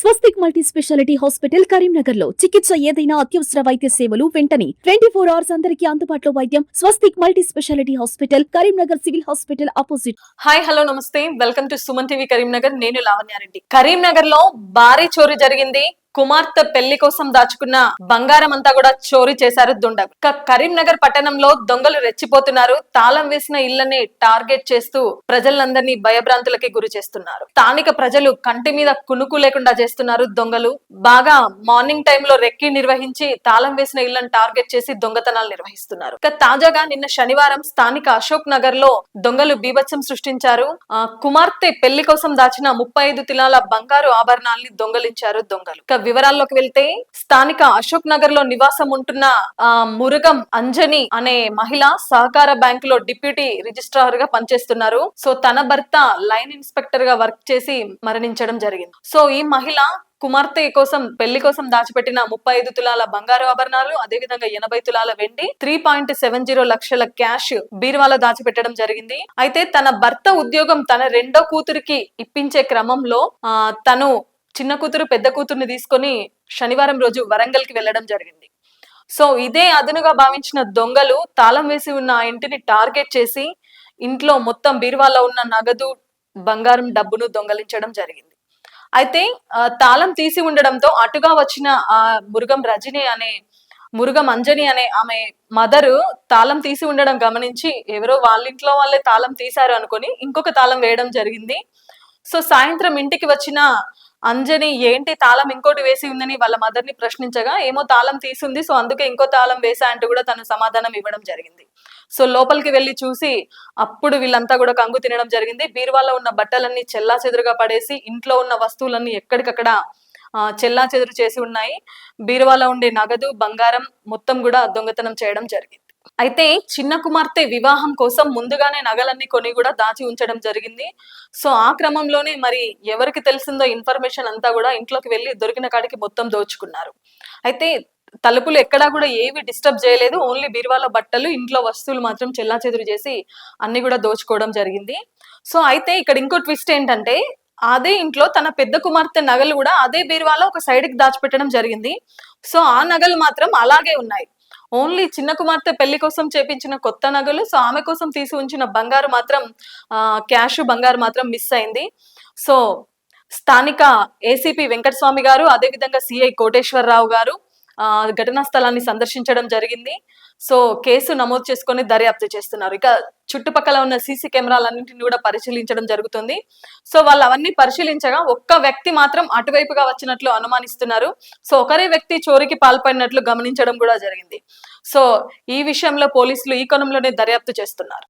స్వస్తిక్ multi speciality hospital కరీంనగర్లో చికిత్స ఏదైనా అత్యవసర వైద్య సేవలు వెంటనే. ట్వంటీ ఫోర్ అవర్స్ అందరికీ అందుబాటులో వైద్యం. Swastik multi speciality hospital Karimnagar civil hospital opposite. Hi hello నమస్తే. Welcome to Suman TV Karimnagar. నేను లావణ్యారెడ్డి కరీంనగర్లో భారీ చోరీ జరిగింది. కుమార్తె పెళ్ళి కోసం దాచుకున్న బంగారం అంతా కూడా చోరీ చేశారు దుండగులు కరీంనగర్ పట్టణంలో దొంగలు రెచ్చిపోతున్నారు. తాళం వేసిన ఇళ్ళని టార్గెట్ చేస్తూ ప్రజలందరినీ భయభ్రాంతులకి గురి చేస్తున్నారు. స్థానిక ప్రజలు కంటి మీద కునుకు లేకుండా చేస్తున్నారు దొంగలు. బాగా మార్నింగ్ టైంలో రెక్కి నిర్వహించి తాళం వేసిన ఇళ్ళను టార్గెట్ చేసి దొంగతనాలు నిర్వహిస్తున్నారు. ఇక తాజాగా నిన్న శనివారం స్థానిక అశోక్ నగర్లో దొంగలు బీభత్సం సృష్టించారు. కుమార్తె పెళ్ళి కోసం దాచిన ముప్పై ఐదు తిలాల బంగారు ఆభరణాల్ని దొంగలించారు దొంగలు. వివరాల్లోకి వెళ్తే స్థానిక అశోక్ నగర్లో నివాసం ఉంటున్న ఆ, మురుగం అంజని అనే మహిళ సహకార బ్యాంక్లో డిప్యూటీ రిజిస్ట్రార్గా పనిచేస్తున్నారు. సో తన భర్త లైన్ ఇన్స్పెక్టర్గా వర్క్ చేసి మరణించడం జరిగింది. సో ఈ మహిళ కుమార్తె కోసం పెళ్ళి కోసం దాచిపెట్టిన ముప్పై ఐదు తులాల బంగారు ఆభరణాలు అదే విధంగా ఎనభై తులాల వెండి త్రీ పాయింట్ సెవెన్ జీరో లక్షల క్యాష్ బీరువాలో దాచిపెట్టడం జరిగింది. అయితే తన భర్త ఉద్యోగం తన రెండో కూతురికి ఇప్పించే క్రమంలో తను చిన్న కూతురు పెద్ద కూతురుని తీసుకొని శనివారం రోజు వరంగల్కి వెళ్ళడం జరిగింది. సో ఇదే అదునుగా భావించిన దొంగలు తాళం వేసి ఉన్న ఆ ఇంటిని టార్గెట్ చేసి ఇంట్లో మొత్తం బీరువాలో ఉన్న నగదు బంగారం డబ్బును దొంగలించడం జరిగింది. అయితే తాళం తీసి ఉండడంతో అటుగా వచ్చిన ఆ మురుగం రజని అనే మురుగం అంజని అనే ఆమె మదరు తాళం తీసి ఉండడం గమనించి ఎవరో వాళ్ళ ఇంట్లో వాళ్ళే తాళం తీశారు అనుకొని ఇంకొక తాళం వేయడం జరిగింది. సో సాయంత్రం ఇంటికి వచ్చిన అంజని ఏంటి తాళం ఇంకోటి వేసి ఉందని వాళ్ళ మదర్ని ప్రశ్నించగా ఏమో తాళం తీసుంది సో అందుకే ఇంకో తాళం వేసా అంటూ కూడా తను సమాధానం ఇవ్వడం జరిగింది. సో లోపలికి వెళ్ళి చూసి అప్పుడు వీళ్ళంతా కూడా కంగు తినడం జరిగింది. బీరువాలో ఉన్న బట్టలన్నీ చెల్లా చెదురుగా పడేసి ఇంట్లో ఉన్న వస్తువులన్నీ ఎక్కడికక్కడ చెల్లా చెదురు చేసి ఉన్నాయి. బీరువాలో ఉండే నగదు బంగారం మొత్తం కూడా దొంగతనం చేయడం జరిగింది. అయితే చిన్న కుమార్తె వివాహం కోసం ముందుగానే నగలన్నీ కొని కూడా దాచి ఉంచడం జరిగింది. సో ఆ క్రమంలోనే మరి ఎవరికి తెలిసిందో ఇన్ఫర్మేషన్ అంతా కూడా ఇంట్లోకి వెళ్ళి దొరికిన కాడికి మొత్తం దోచుకున్నారు. అయితే తలుపులు ఎక్కడా కూడా ఏవి డిస్టర్బ్ చేయలేదు. ఓన్లీ బీరువాల బట్టలు ఇంట్లో వస్తువులు మాత్రం చెల్లా చెదురు చేసి అన్ని కూడా దోచుకోవడం జరిగింది. సో అయితే ఇక్కడ ఇంకో ట్విస్ట్ ఏంటంటే అదే ఇంట్లో తన పెద్ద కుమార్తె నగలు కూడా అదే బీరువాలో ఒక సైడ్కి దాచిపెట్టడం జరిగింది. సో ఆ నగలు మాత్రం అలాగే ఉన్నాయి. ఓన్లీ చిన్న కుమార్తె పెళ్ళి కోసం చేపించిన కొత్త నగలు సో ఆమె కోసం తీసి ఉంచిన బంగారు మాత్రం క్యాష్ బంగారు మాత్రం మిస్ అయింది. సో స్థానిక ఏసీపీ వెంకటస్వామి గారు అదేవిధంగా సిఐ కోటేశ్వరరావు గారు ఘటనా స్థలాన్ని సందర్శించడం జరిగింది. సో కేసు నమోదు చేసుకొని దర్యాప్తు చేస్తున్నారు. ఇక చుట్టుపక్కల ఉన్న సీసీ కెమెరాలన్నింటిని కూడా పరిశీలించడం జరుగుతుంది. సో వాళ్ళు అవన్నీ పరిశీలించగా ఒక్క వ్యక్తి మాత్రం అటువైపుగా వచ్చినట్లు అనుమానిస్తున్నారు. సో ఒకరే వ్యక్తి చోరీకి పాల్పడినట్లు గమనించడం కూడా జరిగింది. సో ఈ విషయంలో పోలీసులు ఈ కోణంలోనే దర్యాప్తు చేస్తున్నారు.